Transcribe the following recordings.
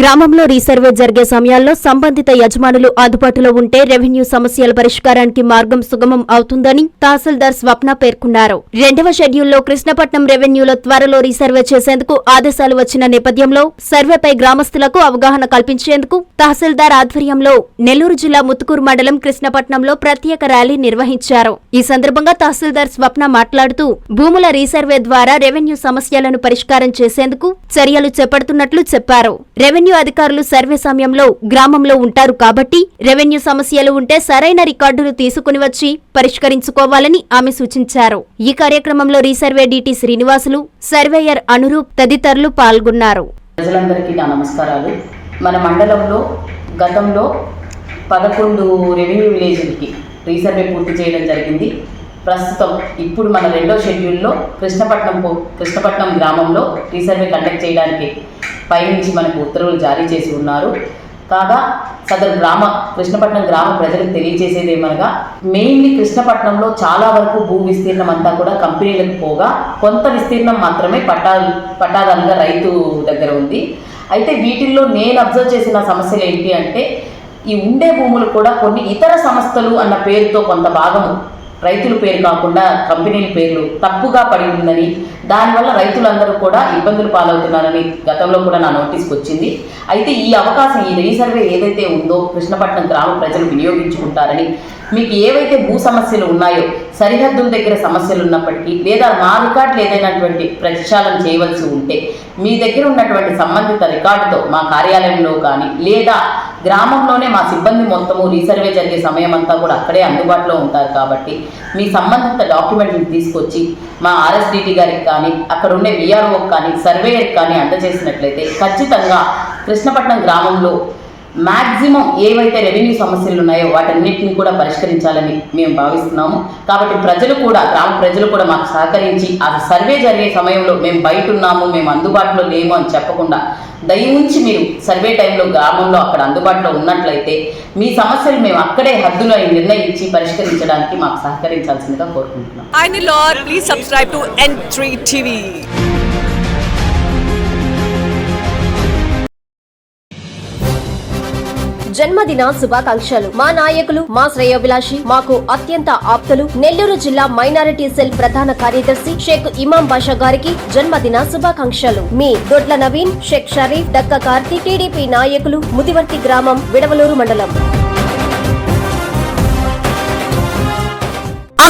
గ్రామంలో రీసర్వే జరిగే సమయాల్లో సంబంధిత యజమానులు అందుబాటులో ఉంటే రెవెన్యూ సమస్యల పరిష్కారానికి మార్గం సుగమం అవుతుందని తహసీల్దార్ స్వప్న పేర్కొన్నారు. రెండవ షెడ్యూల్లో కృష్ణపట్నం రెవెన్యూలో త్వరలో రీసర్వే చేసేందుకు ఆదేశాలు వచ్చిన నేపథ్యంలో సర్వేపై గ్రామస్తులకు అవగాహన కల్పించేందుకు తహసీల్దార్ ఆధ్వర్యంలో నెల్లూరు జిల్లా ముత్తుకూరు మండలం కృష్ణపట్నంలో ప్రత్యేక ర్యాలీ నిర్వహించారు. ఈ సందర్భంగా తహసీల్దార్ స్వప్న మాట్లాడుతూ భూముల రీసర్వే ద్వారా రెవెన్యూ సమస్యలను పరిష్కారం చేసేందుకు చర్యలు చేపడుతున్నట్లు చెప్పారు. రెవెన్యూ రెవెన్యూ అధికారులు సర్వే సమయంలో గ్రామంలో ఉంటారు కాబట్టి రెవెన్యూ సమస్యలు ఉంటే సరైన రికార్డులు తీసుకుని వచ్చి పరిష్కరించుకోవాలని ఆమె సూచించారు. ఈ కార్యక్రమంలో resurvey DT Srinivasulu surveyor Anuroop తదితరులు పాల్గొన్నారు. ప్రజలందరికీ నా నమస్కారాలు. మన మండలంలో గతంలో పదకొండు రెవెన్యూ విలేజ్లకి రీసర్వే పూర్తి చేయడం జరిగింది. ప్రస్తుతం ఇప్పుడు మన రెండో షెడ్యూల్లో కృష్ణపట్నం కృష్ణపట్నం గ్రామంలో రీసర్వే కండక్ట్ చేయడానికి పైనుంచి మనకు ఉత్తర్వులు జారీ చేసి ఉన్నారు. కాగా సదరు గ్రామ కృష్ణపట్నం గ్రామ ప్రజలకు తెలియజేసేది ఏమనగా మెయిన్లీ కృష్ణపట్నంలో చాలా వరకు భూ విస్తీర్ణం అంతా కూడా కంపెనీలకు పోగా కొంత విస్తీర్ణం మాత్రమే పట్టా పట్టాదారుగా రైతు దగ్గర ఉంది. అయితే వీటిల్లో నేను అబ్జర్వ్ చేసిన సమస్యలు ఏంటి అంటే ఈ ఉండే భూములు కూడా కొన్ని ఇతర సంస్థలు అన్న పేరుతో కొంత భాగం రైతుల పేరు కాకుండా కంపెనీల పేర్లు తప్పుగా పడి ఉందని దానివల్ల రైతులందరూ కూడా ఇబ్బందులు పాలవుతున్నారని గతంలో కూడా నా నోటీస్కి వచ్చింది. అయితే ఈ అవకాశం ఈ రీసర్వే ఏదైతే ఉందో కృష్ణపట్నం గ్రామ ప్రజలు వినియోగించుకుంటారని మీకు ఏవైతే భూ సమస్యలు ఉన్నాయో సరిహద్దుల దగ్గర సమస్యలు ఉన్నప్పటికీ లేదా మా రికార్డులు ఏదైనటువంటి ప్రక్షాళన చేయవలసి ఉంటే మీ దగ్గర ఉన్నటువంటి సంబంధిత రికార్డుతో మా కార్యాలయంలో కానీ లేదా గ్రామంలోనే మా సిబ్బంది మొత్తము రీసర్వే జరిగే సమయం అంతా కూడా అక్కడే అందుబాటులో ఉంటారు కాబట్టి మీ సంబంధిత డాక్యుమెంట్ని తీసుకొచ్చి మా ఆర్ఎస్డిటి గారికి కానీ అక్కడ ఉండే విఆర్ఓకి కానీ సర్వేయర్కి కానీ అందజేసినట్లయితే ఖచ్చితంగా కృష్ణపట్నం గ్రామంలో మ్యాక్సిమం ఏవైతే రెవెన్యూ సమస్యలు ఉన్నాయో వాటన్నిటిని కూడా పరిష్కరించాలని మేము భావిస్తున్నాము. కాబట్టి ప్రజలు కూడా గ్రామ ప్రజలు కూడా మాకు సహకరించి ఆ సర్వే జరిగే సమయంలో మేము బయట ఉన్నాము మేము అందుబాటులో లేము అని చెప్పకుండా దయ మీరు సర్వే టైంలో గ్రామంలో అక్కడ అందుబాటులో ఉన్నట్లయితే మీ సమస్యలు మేము అక్కడే హద్దులో నిర్ణయించి పరిష్కరించడానికి మాకు సహకరించాల్సిందిగా కోరుకుంటున్నాం. జన్మదిన శుభాకాంక్షలు. మా నాయకులు మా శ్రేయోభిలాషి మాకు అత్యంత ఆప్తులు. నెల్లూరు జిల్లా మైనారిటీ సెల్ ప్రధాన కార్యదర్శి షేక్ ఇమాం బాషా గారికి జన్మదిన శుభాకాంక్షలు. మీ దొడ్ల నవీన్ షేక్ షరీఫ్ దక్క కార్తీ టీడీపీ నాయకులు ముదివర్తి గ్రామం విడవలూరు మండలం.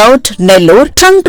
layout Nellore trunk road